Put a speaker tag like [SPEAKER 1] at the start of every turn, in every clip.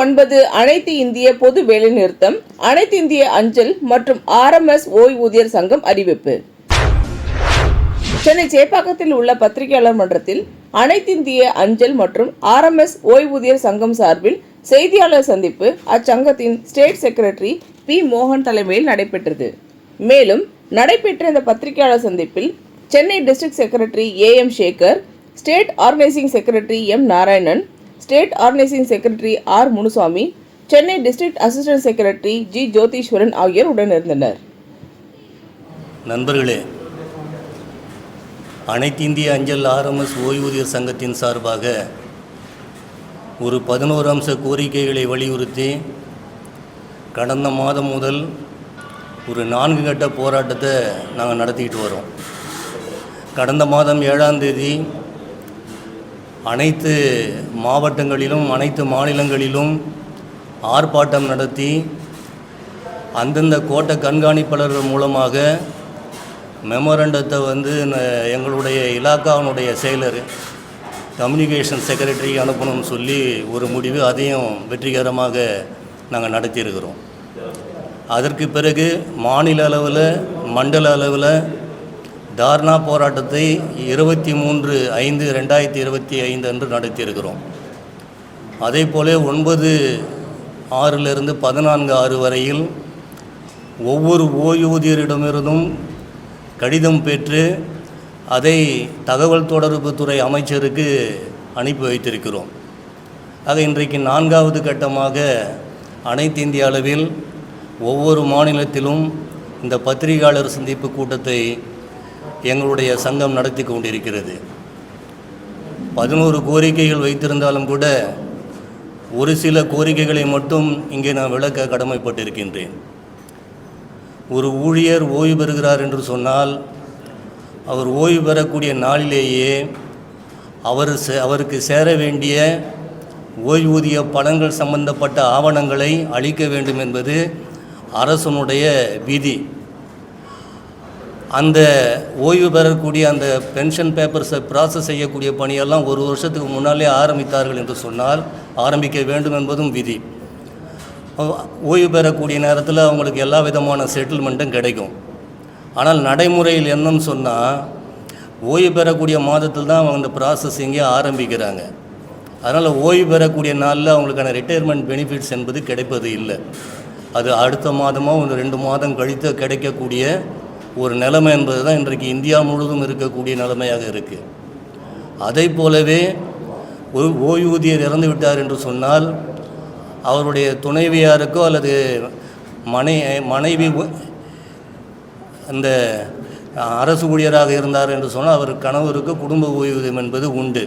[SPEAKER 1] ஒன்பது அனைத்து இந்திய பொது வேலைநிறுத்தம் அனைத்து இந்திய அஞ்சல் மற்றும் ஆர்எம்எஸ் ஓய்வூதியர் சங்கம் அறிவிப்பு. சென்னை சேப்பாக்கத்தில் உள்ள பத்திரிகையாளர் மன்றத்தில் அனைத்திந்திய அஞ்சல் மற்றும் ஆர்எம்எஸ் ஓய்வூதியர் சங்கம் சார்பில் செய்தியாளர் சந்திப்பு அச்சங்கத்தின் ஸ்டேட் செக்ரட்டரி பி. மோகன் தலைமையில் நடைபெற்றது. மேலும் நடைபெற்ற இந்த பத்திரிகையாளர் சந்திப்பில் Chennai district secretary A. M. Sekar state organising secretary M. Narayanan state organising secretary R Munusamy Chennai district assistant secretary G Jothiswaran ஆகியோர் உடனிருந்தனர்.
[SPEAKER 2] நண்பர்களே அனைத்து இந்திய அஞ்சல் ஆர்எம்எஸ் ஓய்வூதியர் சங்கத்தின் சார்பாக ஒரு பதினோரு அம்ச கோரிக்கைகளை வலியுறுத்தி கடந்த மாதம் முதல் ஒரு நான்கு கட்ட போராட்டத்தை நாங்கள் நடத்திக்கிட்டு வரோம். கடந்த மாதம் ஏழாம் தேதி அனைத்து மாவட்டங்களிலும் அனைத்து மாநிலங்களிலும் ஆர்ப்பாட்டம் நடத்தி அந்தந்த கோட்டை கண்காணிப்பாளர்கள் மூலமாக மெமோரண்டத்தை வந்து எங்களுடைய இலாக்காவினுடைய செயலர் கம்யூனிகேஷன் செக்ரட்டரி அனுப்பணும்னு சொல்லி ஒரு முடிவு அதையும் வெற்றிகரமாக நாங்கள் நடத்தியிருக்கிறோம். அதற்கு பிறகு மாநில அளவில் மண்டல அளவில் தார்னா போராட்டத்தை இருபத்தி மூன்று ஐந்து ரெண்டாயிரத்தி இருபத்தி ஐந்து அன்று நடத்தியிருக்கிறோம். அதே போல ஒன்பது ஆறிலிருந்து பதினான்கு ஆறு வரையில் ஒவ்வொரு ஓய்வூதியரிடமிருந்தும் கடிதம் பெற்று அதை தகவல் தொடர்புத்துறை அமைச்சருக்கு அனுப்பி வைத்திருக்கிறோம். ஆக இன்றைக்கு நான்காவது கட்டமாக அனைத்து இந்திய அளவில் ஒவ்வொரு மாநிலத்திலும் இந்த பத்திரிகையாளர் சந்திப்பு கூட்டத்தை எங்களுடைய சங்கம் நடத்தி கொண்டிருக்கிறது. பதினோரு கோரிக்கைகள் வைத்திருந்தாலும் கூட ஒரு சில கோரிக்கைகளை மட்டும் இங்கே நான் விளக்க கடமைப்பட்டிருக்கின்றேன். ஒரு ஊழியர் ஓய்வு பெறுகிறார் என்று சொன்னால் அவர் ஓய்வு பெறக்கூடிய நாளிலேயே அவர் சே- அவருக்கு சேர வேண்டிய ஓய்வூதிய பணங்கள் சம்பந்தப்பட்ட ஆவணங்களை அளிக்க வேண்டும் என்பது அரசனுடைய விதி. அந்த ஓய்வு பெறக்கூடிய அந்த பென்ஷன் பேப்பர்ஸை ப்ராசஸ் செய்யக்கூடிய பணியெல்லாம் ஒரு வருஷத்துக்கு முன்னாலே ஆரம்பித்தார்கள் என்று சொன்னால் ஆரம்பிக்க வேண்டும் என்பதும் விதி. ஓய்வு பெறக்கூடிய நேரத்தில் அவங்களுக்கு எல்லா விதமான செட்டில்மெண்ட்டும் கிடைக்கும். ஆனால் நடைமுறையில் என்னன்னு சொன்னால் ஓய்வு பெறக்கூடிய மாதத்தில் தான் அவங்க அந்த ப்ராசஸிங்கே ஆரம்பிக்கிறாங்க. அதனால் ஓய்வு பெறக்கூடிய நாளில் அவங்களுக்கான ரிட்டையர்மெண்ட் பெனிஃபிட்ஸ் என்பது கிடைப்பது இல்லை. அது அடுத்த மாதமாக ஒரு ரெண்டு மாதம் கழித்து கிடைக்கக்கூடிய ஒரு நிலைமை என்பது தான் இன்றைக்கு இந்தியா முழுவதும் இருக்கக்கூடிய நிலைமையாக இருக்குது அதை போலவே ஒரு ஓய்வூதியர் இறந்து விட்டார் என்று சொன்னால் அவருடைய துணைவியாருக்கோ அல்லது மனை மனைவி அந்த அரசு ஊழியராக இருந்தார் என்று சொன்னால் அவர் கணவருக்கு குடும்ப ஓய்வூதியம் என்பது உண்டு.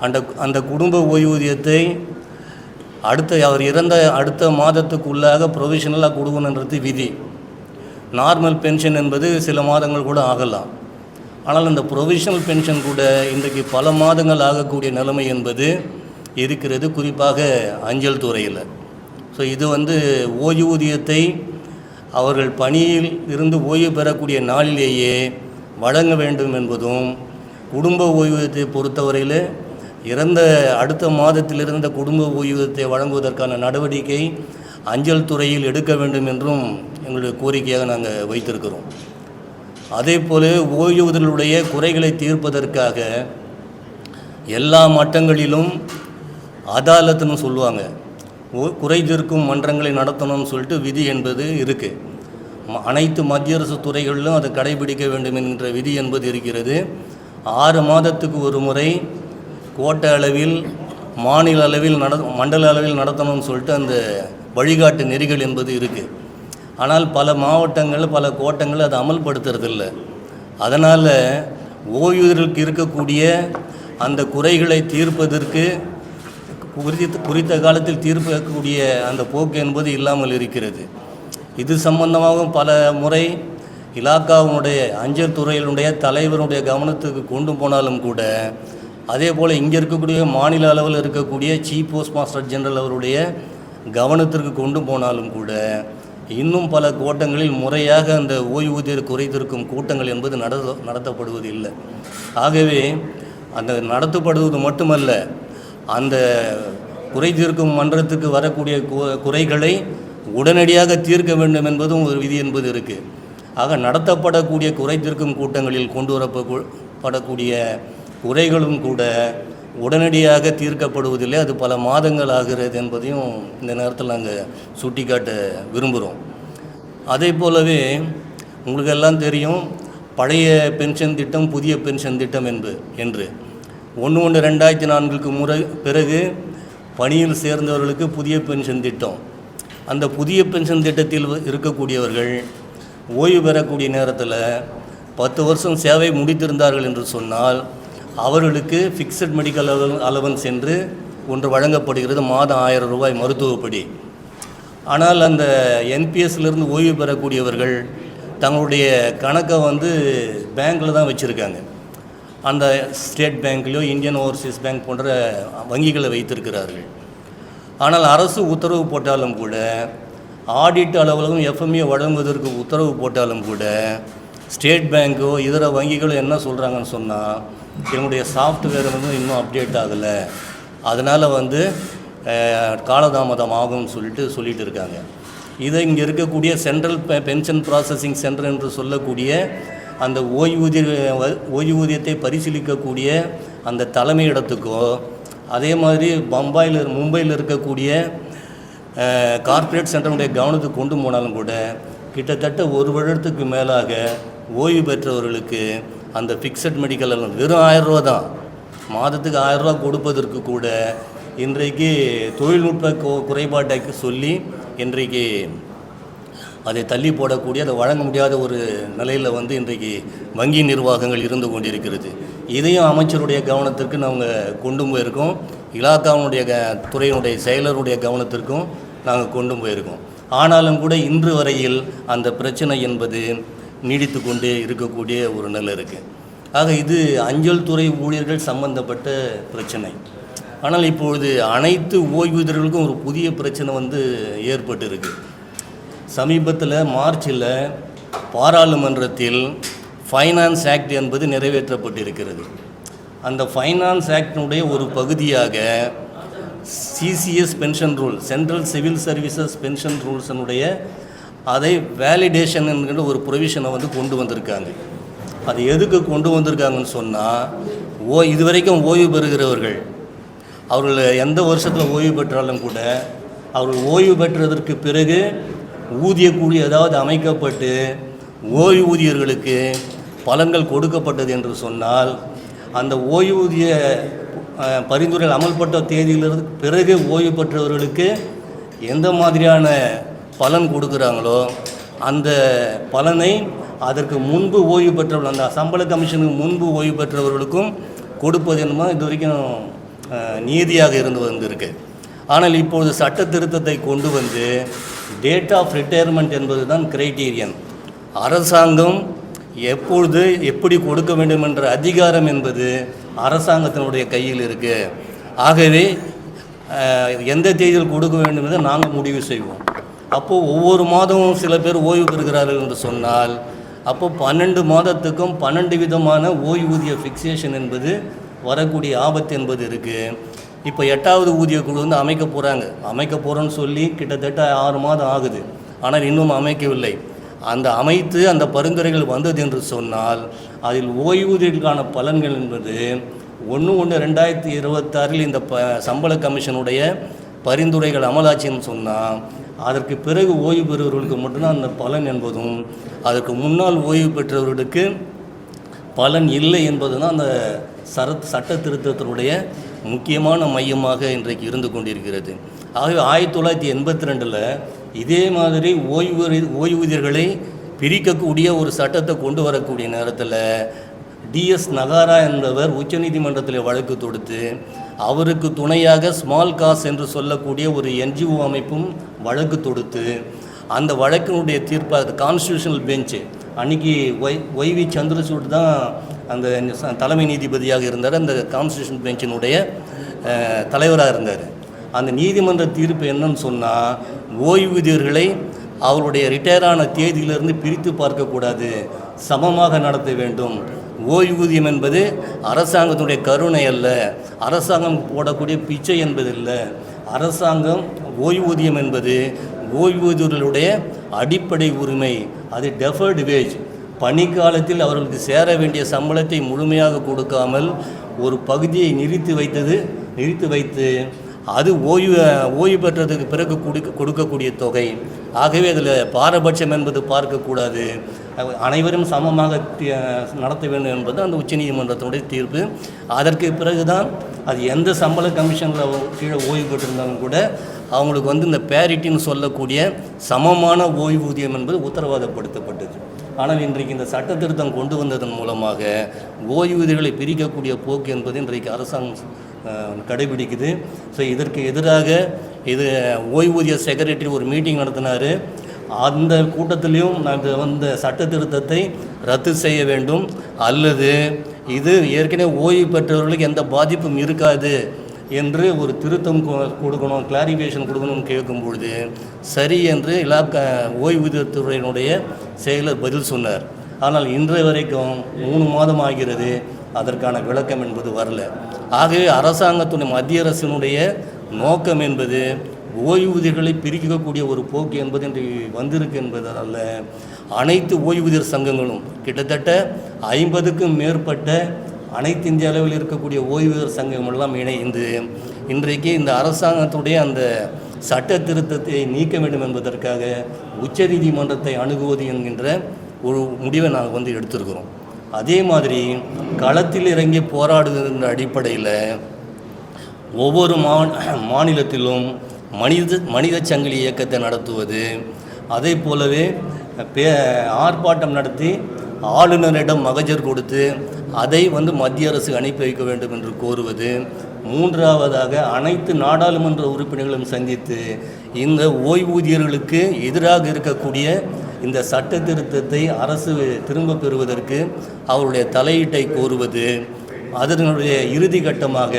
[SPEAKER 2] அந்த அந்த குடும்ப ஓய்வூதியத்தை அடுத்த அவர் இறந்த அடுத்த மாதத்துக்குள்ளாக ப்ரொவிஷனலாக கொடுக்கணுன்றது விதி. நார்மல் பென்ஷன் என்பது சில மாதங்கள் கூட ஆகலாம். ஆனால் இந்த ப்ரொவிஷனல் பென்ஷன் கூட இன்றைக்கு பல மாதங்கள் ஆகக்கூடிய நிலைமை என்பது இருக்கிறது. குறிப்பாக அஞ்சல் துறையில். ஸோ இது வந்து ஓய்வூதியத்தை அவர்கள் பணியில் இருந்து ஓய்வு பெறக்கூடிய நாளிலேயே வழங்க வேண்டும் என்பதும் குடும்ப ஓய்வூதியத்தை பொறுத்தவரையில் இறந்த அடுத்த மாதத்திலிருந்த குடும்ப ஓய்வூதியத்தை வழங்குவதற்கான நடவடிக்கை அஞ்சல் துறையில் எடுக்க வேண்டும் என்றும் எங்களுடைய கோரிக்கையாக நாங்கள் வைத்திருக்கிறோம். அதே போல ஓய்வூதியர்களுடைய குறைகளை தீர்ப்பதற்காக எல்லா மட்டங்களிலும் அதாலத்துன்னு சொல்லுவாங்க. ஓ குறை தீர்க்கும் மன்றங்களை நடத்தணும்னு சொல்லிட்டு விதி என்பது இருக்குது அனைத்து மத்திய அரசு துறைகளிலும் அதை கடைபிடிக்க வேண்டும் என்ற விதி என்பது இருக்கிறது. ஆறு மாதத்துக்கு ஒரு முறை கோட்ட அளவில் மாநில அளவில் நட மண்டல அளவில் நடத்தணும்னு சொல்லிட்டு அந்த வழிகாட்டு நெறிகள் என்பது இருக்குது ஆனால் பல மாவட்டங்கள் பல கோட்டங்கள் அதை அமல்படுத்துறதில்ல. அதனால் ஓய்வூதியர்களுக்கு இருக்கக்கூடிய அந்த குறைகளை தீர்ப்பதற்கு குறித்த குறித்த காலத்தில் தீர்ப்பக்கூடிய அந்த போக்கு என்பது இல்லாமல் இருக்கிறது. இது சம்பந்தமாகவும் பல முறை இலாக்காவினுடைய அஞ்சல் துறையினுடைய தலைவருடைய கவனத்துக்கு கொண்டு போனாலும் கூட அதே போல் இங்கே இருக்கக்கூடிய மாநில அளவில் இருக்கக்கூடிய சீஃப் போஸ்ட் மாஸ்டர் ஜெனரல் அவருடைய கவனத்திற்கு கொண்டு போனாலும் கூட இன்னும் பல கோட்டங்களில் முறையாக அந்த ஓய்வூதியர் குறைத்திருக்கும் கூட்டங்கள் என்பது நட நடத்தப்படுவது இல்லை ஆகவே அந்த நடத்தப்படுவது மட்டுமல்ல அந்த குறைத்திருக்கும் மன்றத்துக்கு வரக்கூடிய குறைகளை உடனடியாக தீர்க்க வேண்டும் என்பதும் ஒரு விதி என்பது இருக்குது ஆக நடத்தப்படக்கூடிய குறைத்திருக்கும் கூட்டங்களில் கொண்டு வரப்படக்கூடிய குறைகளும் கூட உடனடியாக தீர்க்கப்படுவதில்லை. அது பல மாதங்கள் ஆகிறது என்பதையும் இந்த நேரத்தில் நாங்கள் சுட்டிக்காட்ட விரும்புகிறோம். அதே போலவே உங்களுக்கு எல்லாம் தெரியும் பழைய பென்ஷன் திட்டம் புதிய பென்ஷன் திட்டம் என்பது என்று. ஒன்று ஒன்று ரெண்டாயிரத்தி நான்குக்கு முறை பிறகு பணியில் சேர்ந்தவர்களுக்கு புதிய பென்ஷன் திட்டம். அந்த புதிய பென்ஷன் திட்டத்தில் இருக்கக்கூடியவர்கள் ஓய்வு பெறக்கூடிய நேரத்தில் பத்து வருஷம் சேவை முடித்திருந்தார்கள் என்று சொன்னால் அவர்களுக்கு ஃபிக்ஸட் மெடிக்கல் அலவன்ஸ் என்று ஒன்று வழங்கப்படுகிறது மாதம் ஆயிரம் ரூபாய் மருத்துவப்படி ஆனால் அந்த என்பிஎஸ்லேருந்து ஓய்வு பெறக்கூடியவர்கள் தங்களுடைய கணக்கை வந்து பேங்க்கில் தான் வச்சுருக்காங்க. அந்த ஸ்டேட் பேங்க்லேயோ இந்தியன் ஓவர்சீஸ் பேங்க் போன்ற வங்கிகளை வைத்திருக்கிறார்கள். ஆனால் அரசு உத்தரவு போட்டாலும் கூட ஆடிட் அலுவலகம் எஃப்எம்ஏ வழங்குவதற்கு உத்தரவு போட்டாலும் கூட ஸ்டேட் பேங்க்கோ இதர வங்கிகளோ என்ன சொல்கிறாங்கன்னு சொன்னால் என்னுடைய சாஃப்ட்வேர் வந்து இன்னும் அப்டேட் ஆகலை. அதனால் வந்து காலதாமதம் ஆகும்னு சொல்லிட்டு சொல்லிட்டு இருக்காங்க. இதை இங்கே இருக்கக்கூடிய சென்ட்ரல் பெ பென்ஷன் ப்ராசஸிங் சென்டர் என்று சொல்லக்கூடிய அந்த ஓய்வூதிய ஓய்வூதியத்தை பரிசீலிக்கக்கூடிய அந்த தலைமையிடத்துக்கோ அதே மாதிரி பம்பாயில் மும்பையில் இருக்கக்கூடிய கார்ப்பரேட் சென்டருடைய கவனத்துக்கு கொண்டு போனாலும் கூட கிட்டத்தட்ட ஒரு வருடத்துக்கு மேலாக ஓய்வு பெற்றவர்களுக்கு அந்த ஃபிக்ஸட் மெடிக்கல் வெறும் ஆயிரரூவா தான். மாதத்துக்கு ஆயிரம் ரூபா கொடுப்பதற்கு கூட இன்றைக்கு தொழில்நுட்ப கு- குறைபாட்டை சொல்லி இன்றைக்கு அதை தள்ளி போடக்கூடிய அதை வழங்க முடியாத ஒரு நிலையில் வந்து இன்றைக்கு வங்கி நிர்வாகங்கள் இருந்து கொண்டிருக்கிறது. இதையும் அமைச்சருடைய கவனத்திற்கு நாங்கள் கொண்டு போயிருக்கோம். இலாக்காவுடைய க துறையினுடைய செயலருடைய கவனத்திற்கும் நாங்கள் கொண்டு போயிருக்கோம். ஆனாலும் கூட இன்று வரையில் அந்த பிரச்சனை என்பது நீடித்து கொண்டே இருக்கக்கூடிய ஒரு நிலை இருக்குது ஆக இது அஞ்சல் துறை ஊழியர்கள் சம்பந்தப்பட்ட பிரச்சனை. ஆனால் இப்பொழுது அனைத்து ஓய்வூதியர்களுக்கும் ஒரு புதிய பிரச்சனை வந்து ஏற்பட்டு இருக்கு சமீபத்தில் மார்ச்சில் பாராளுமன்றத்தில் ஃபைனான்ஸ் ஆக்ட் என்பது நிறைவேற்றப்பட்டிருக்கிறது. அந்த ஃபைனான்ஸ் ஆக்டினுடைய ஒரு பகுதியாக CCS pension rule central civil services pension ரூல்ஸனுடைய அதை வேலிடேஷன் என்கிற ஒரு ப்ரொவிஷனை வந்து கொண்டு வந்திருக்காங்க. அது எதுக்கு கொண்டு வந்திருக்காங்கன்னு சொன்னால் ஓ இதுவரைக்கும் ஓய்வு பெறுகிறவர்கள் அவர்கள் எந்த வருஷத்தில் ஓய்வு பெற்றாலும் கூட அவர்கள் ஓய்வு பெற்றதற்கு பிறகு ஊதிய கூலி ஏதாவது அமைக்கப்பட்டு ஓய்வூதியர்களுக்கு பலன்கள் கொடுக்கப்பட்டது என்று சொன்னால் அந்த ஓய்வூதிய பரிந்துரைகள் அமல்பட்ட தேதியிலிருந்து பிறகு ஓய்வு பெற்றவர்களுக்கு எந்த மாதிரியான பலன் கொடுக்குறாங்களோ அந்த பலனை அதற்கு முன்பு ஓய்வு பெற்றவர்கள் அந்த சம்பள கமிஷனுக்கு முன்பு ஓய்வு பெற்றவர்களுக்கும் கொடுப்பது என்னமோ இது வரைக்கும் நீதியாக இருந்து வந்திருக்கு. ஆனால் இப்பொழுது சட்ட திருத்தத்தை கொண்டு வந்து டேட் ஆஃப் ரிட்டையர்மெண்ட் என்பது தான் கிரைட்டீரியன் அரசாங்கம் எப்பொழுது எப்படி கொடுக்க வேண்டும் என்ற அதிகாரம் என்பது அரசாங்கத்தினுடைய கையில் இருக்குது ஆகவே எந்த தேதியில் கொடுக்க வேண்டும் என்று நாங்கள் முடிவு செய்வோம். அப்போது ஒவ்வொரு மாதமும் சில பேர் ஓய்வு பெறுகிறார்கள் என்று சொன்னால் அப்போ பன்னெண்டு மாதத்துக்கும் பன்னெண்டு விதமான ஓய்வூதிய ஃபிக்சேஷன் என்பது வரக்கூடிய ஆபத்து என்பது இருக்குது இப்போ எட்டாவது ஊதிய குழு வந்து அமைக்க போகிறாங்க அமைக்க போகிறோன்னு சொல்லி கிட்டத்தட்ட ஆறு மாதம் ஆகுது. ஆனால் இன்னும் அமைக்கவில்லை. அந்த அமைத்து அந்த பரிந்துரைகள் வந்தது என்று சொன்னால் அதில் ஓய்வூதியர்களுக்கான பலன்கள் என்பது ஒன்று ஒன்று ரெண்டாயிரத்தி இருபத்தாறில் இந்த ப சம்பள கமிஷனுடைய பரிந்துரைகள் அமலாட்சின்னு சொன்னால் அதற்கு பிறகு ஓய்வு பெறுபவர்களுக்கு மட்டும்தான் அந்த பலன் என்பதும் அதற்கு முன்னால் ஓய்வு பெற்றவர்களுக்கு பலன் இல்லை என்பது தான் அந்த சரத் சட்ட திருத்தத்தினுடைய முக்கியமான மையமாக இன்றைக்கு இருந்து கொண்டிருக்கிறது. ஆகவே ஆயிரத்தி தொள்ளாயிரத்தி எண்பத்தி ரெண்டில் இதே மாதிரி ஓய்வு ஓய்வூதியர்களை பிரிக்கக்கூடிய ஒரு சட்டத்தை கொண்டு வரக்கூடிய நேரத்தில் டிஎஸ் நகாரா என்பவர் உச்சநீதிமன்றத்தில் வழக்கு தொடுத்து அவருக்கு துணையாக ஸ்மால் காஸ் என்று சொல்லக்கூடிய ஒரு என்ஜிஓ அமைப்பும் வழக்கு தொடுத்து அந்த வழக்கினுடைய தீர்ப்பு அது கான்ஸ்டியூஷனல் பெஞ்சு அன்னைக்கு ஒய் ஒய்வி சந்திரசூட் தான் அந்த தலைமை நீதிபதியாக இருந்தார். அந்த கான்ஸ்டியூஷன் பெஞ்சினுடைய தலைவராக இருந்தார். அந்த நீதிமன்ற தீர்ப்பு என்னன்னு சொன்னால் ஓய்வூதியர்களை அவருடைய ரிட்டையரான தேதியிலிருந்து பிரித்து பார்க்கக்கூடாது. சமமாக நடத்த வேண்டும். ஓய்வூதியம் என்பது அரசாங்கத்துடைய கருணை அல்ல. அரசாங்கம் போடக்கூடிய பிச்சை என்பது இல்லை அரசாங்கம் ஓய்வூதியம் என்பது ஓய்வூதியர்களுடைய அடிப்படை உரிமை. அது டெஃபர்டு வேஜ் பணிக்காலத்தில் அவர்களுக்கு சேர வேண்டிய சம்பளத்தை முழுமையாக கொடுக்காமல் ஒரு பகுதியை நிறுத்தி வைத்தது நிறுத்தி வைத்து அது ஓய்வு ஓய்வு பெற்றதுக்கு பிறகு கொடுக்க கொடுக்கக்கூடிய தொகை. ஆகவே அதில் பாரபட்சம் என்பது பார்க்கக்கூடாது. அனைவரும் சமமாக நடத்த வேண்டும் என்பது அந்த உச்சநீதிமன்றத்தினுடைய தீர்ப்பு. அதற்கு பிறகுதான் அது எந்த சம்பள கமிஷனில் கீழே ஓய்வு பெற்றிருந்தாலும் கூட அவங்களுக்கு வந்து இந்த பேரிட்டின்னு சொல்லக்கூடிய சமமான ஓய்வூதியம் என்பது உத்தரவாதப்படுத்தப்பட்டது. ஆனால் இன்றைக்கு இந்த சட்ட திருத்தம் கொண்டு வந்ததன் மூலமாக ஓய்வூதியர்களை பிரிக்கக்கூடிய போக்கு என்பது இன்றைக்கு அரசாங்கம் கடைபிடிக்குது. ஸோ இதற்கு எதிராக இது ஓய்வூதிய செக்ரட்டரி ஒரு மீட்டிங் நடத்தினார். அந்த கூட்டத்திலையும் நாங்கள் வந்த சட்ட திருத்தத்தை ரத்து செய்ய வேண்டும். அல்லது இது ஏற்கனவே ஓய்வு பெற்றவர்களுக்கு எந்த பாதிப்பும் இருக்காது என்று ஒரு திருத்தம் கொ- கொடுக்கணும் கிளாரிஃபிகேஷன் கொடுக்கணும்னு கேட்கும் பொழுது சரி என்று இலாக்க ஓய்வூதியத்துறையினுடைய செயலர் பதில் சொன்னார். ஆனால் இன்றைய வரைக்கும் மூணு மாதம் ஆகிறது அதற்கான விளக்கம் என்பது வரல. ஆகவே அரசாங்கத்துடைய மத்திய அரசினுடைய நோக்கம் என்பது ஓய்வூதியர்களை பிரிக்கக்கூடிய ஒரு போக்கு என்பது இன்று வந்திருக்கு என்பதால் அனைத்து ஓய்வூதியர் சங்கங்களும் கிட்டத்தட்ட ஐம்பதுக்கும் மேற்பட்ட அனைத்து இந்திய அளவில் இருக்கக்கூடிய ஓய்வூதியர் சங்கம் எல்லாம் இணைந்து இன்றைக்கு இந்த அரசாங்கத்துடைய அந்த சட்ட திருத்தத்தை நீக்க வேண்டும் என்பதற்காக உச்சநீதிமன்றத்தை அணுகுவது என்கின்ற ஒரு முடிவை நாங்கள் வந்து எடுத்திருக்கிறோம். அதே மாதிரி களத்தில் இறங்கி போராடுகின்ற அடிப்படையில் ஒவ்வொரு மா மாநிலத்திலும் மனித மனித சங்கிலி இயக்கத்தை நடத்துவது. அதே போலவே பே ஆர்ப்பாட்டம் நடத்தி ஆளுநரிடம் மகஜர் கொடுத்து அதை வந்து மத்திய அரசு அனுப்பி வைக்க வேண்டும் என்று கோருவது. மூன்றாவதாக அனைத்து நாடாளுமன்ற உறுப்பினர்களும் சந்தித்து இந்த ஓய்வூதியர்களுக்கு எதிராக இருக்கக்கூடிய இந்த சட்ட திருத்தத்தை அரசு திரும்ப பெறுவதற்கு அவருடைய தலையீட்டை கோருவது. அதனுடைய இறுதி கட்டமாக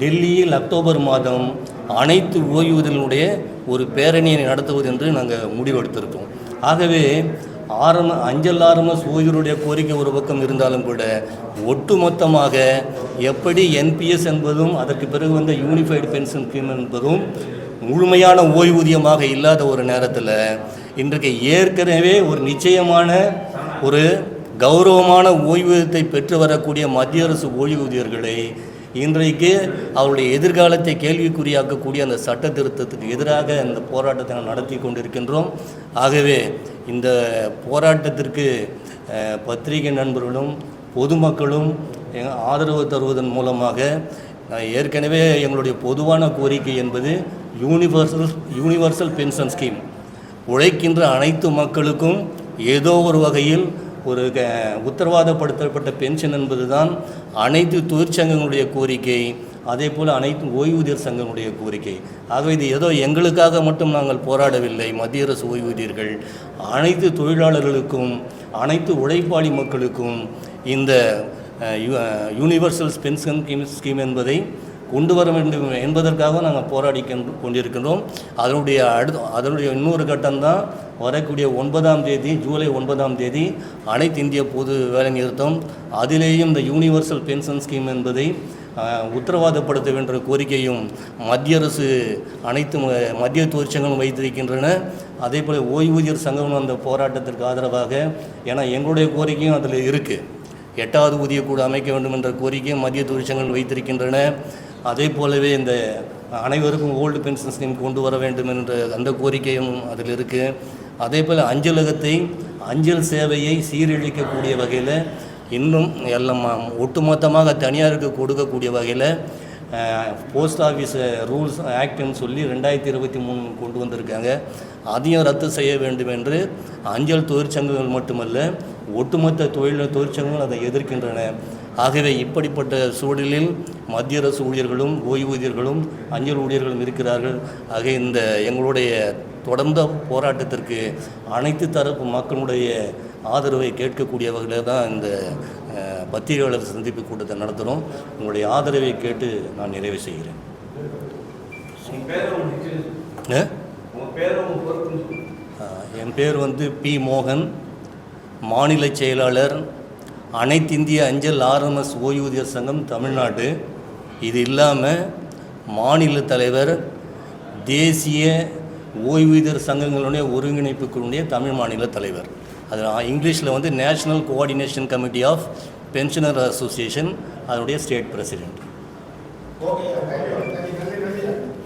[SPEAKER 2] டெல்லியில் அக்டோபர் மாதம் அனைத்து ஓய்வூதியர்களுடைய ஒரு பேரணியை நடத்துவது என்று நாங்கள் முடிவெடுத்திருக்கோம். ஆகவே ஆரம்ப அஞ்சல் ஆர்எம்எஸ் ஓய்வூருடைய கோரிக்கை ஒரு பக்கம் இருந்தாலும் கூட ஒட்டுமொத்தமாக எப்படி என்பிஎஸ் என்பதும் அதற்கு பிறகு வந்த யூனிஃபைடு பென்ஷன் ஸ்கீம் என்பதும் முழுமையான ஓய்வூதியமாக இல்லாத ஒரு நேரத்தில் இன்றைக்கு ஏற்கனவே ஒரு நிச்சயமான ஒரு கௌரவமான ஓய்வூதியத்தை பெற்று வரக்கூடிய மத்திய அரசு ஓய்வூதியர்களை இன்றைக்கு அவருடைய எதிர்காலத்தை கேள்விக்குறியாக்கக்கூடிய அந்த சட்ட திருத்தத்துக்கு எதிராக இந்த போராட்டத்தை நாம் நடத்தி கொண்டிருக்கின்றோம். ஆகவே இந்த போராட்டத்திற்கு பத்திரிகை நண்பர்களும் பொதுமக்களும் ஆதரவு தருவதன் மூலமாக ஏற்கனவே எங்களுடைய பொதுவான கோரிக்கை என்பது யூனிவர்சல் யூனிவர்சல் பென்ஷன் ஸ்கீம் உழைக்கின்ற அனைத்து மக்களுக்கும் ஏதோ ஒரு வகையில் ஒரு க- உத்தரவாதப்படுத்தப்பட்ட பென்ஷன் என்பதுதான் அனைத்து தொழிற்சங்கங்களுடைய கோரிக்கை அதே போல் அனைத்து ஓய்வூதியர் சங்கங்களுடைய கோரிக்கை. ஆகவே இது ஏதோ எங்களுக்காக மட்டும் நாங்கள் போராடவில்லை மத்திய அரசு ஓய்வூதியர்கள். அனைத்து தொழிலாளர்களுக்கும் அனைத்து உழைப்பாளி மக்களுக்கும் இந்த யூனிவர்சல் பென்ஷன் ஸ்கீம் ஸ்கீம் என்பதை கொண்டு வர வேண்டும் என்பதற்காக நாங்கள் போராடி கொண்டிருக்கின்றோம். அதனுடைய அடு அதனுடைய இன்னொரு கட்டம்தான் வரக்கூடிய ஒன்பதாம் தேதி ஜூலை ஒன்பதாம் தேதி அனைத்து இந்திய பொது வேலை நிறுத்தம். அதிலேயும் இந்த யூனிவர்சல் பென்ஷன் ஸ்கீம் என்பதை உத்தரவாதப்படுத்த வேண்டிய கோரிக்கையும் மத்திய அரசு அனைத்து மத்திய தொழிற்சங்கங்களும் வைத்திருக்கின்றன. அதே போல் ஓய்வூதியர் சங்கமும் அந்த போராட்டத்திற்கு ஆதரவாக ஏன்னா எங்களுடைய கோரிக்கையும் அதில் இருக்குது எட்டாவது ஊதியக்குழு அமைக்க வேண்டும் என்ற கோரிக்கையும் மத்திய தொழிற்சங்கங்கள் வைத்திருக்கின்றன. அதே போலவே இந்த அனைவருக்கும் ஓல்டு பென்ஷன் ஸ்கீம் கொண்டு வர வேண்டும் என்ற அந்த கோரிக்கையும் அதில் இருக்குது அதே போல் அஞ்சலகத்தை அஞ்சல் சேவையை சீரழிக்கக்கூடிய வகையில் இன்னும் எல்லாம் ஒட்டுமொத்தமாக தனியாருக்கு கொடுக்கக்கூடிய வகையில் போஸ்ட் ஆஃபீஸ் ரூல்ஸ் ஆக்ட்னு சொல்லி ரெண்டாயிரத்தி இருபத்தி மூணு கொண்டு வந்திருக்காங்க. அதையும் ரத்து செய்ய வேண்டும் என்று அஞ்சல் தொழிற்சங்கங்கள் மட்டுமல்ல ஒட்டுமொத்த தொழில் தொழிற்சங்கங்கள் அதை எதிர்க்கின்றன. ஆகவே இப்படிப்பட்ட சூழலில் மத்திய அரசு ஊழியர்களும் ஓய்வூதியர்களும் அஞ்சல் ஊழியர்களும் இருக்கிறார்கள். ஆக இந்த எங்களுடைய தொடர்ந்த போராட்டத்திற்கு அனைத்து தரப்பு மக்களுடைய ஆதரவை கேட்கக்கூடிய வகையில் தான் இந்த பத்திரிகையாளர் சந்திப்பு கூட்டத்தை நடத்துகிறோம் உங்களுடைய ஆதரவை கேட்டு நான் நிறைவு செய்கிறேன். என் பேர் வந்து பி மோகன். மாநில செயலாளர். அனைத்து இந்திய அஞ்சல் ஆர்எம்எஸ் ஓய்வூதியர் சங்கம் தமிழ்நாடு. இது இல்லாமல் மாநில தலைவர். தேசிய ஓய்வூதியர் சங்கங்களுடைய ஒருங்கிணைப்புக்குனுடைய தமிழ் மாநில தலைவர். அது இங்கிலீஷில் வந்து national coordination committee of pensioner association அதனுடைய ஸ்டேட் பிரசிடென்ட்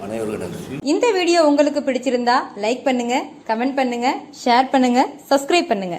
[SPEAKER 2] அனைவருக்கும் நன்றி.
[SPEAKER 3] இந்த வீடியோ உங்களுக்கு பிடிச்சிருந்தா லைக் பண்ணுங்க கமெண்ட் பண்ணுங்க ஷேர் பண்ணுங்க சப்ஸ்கிரைப் பண்ணுங்க.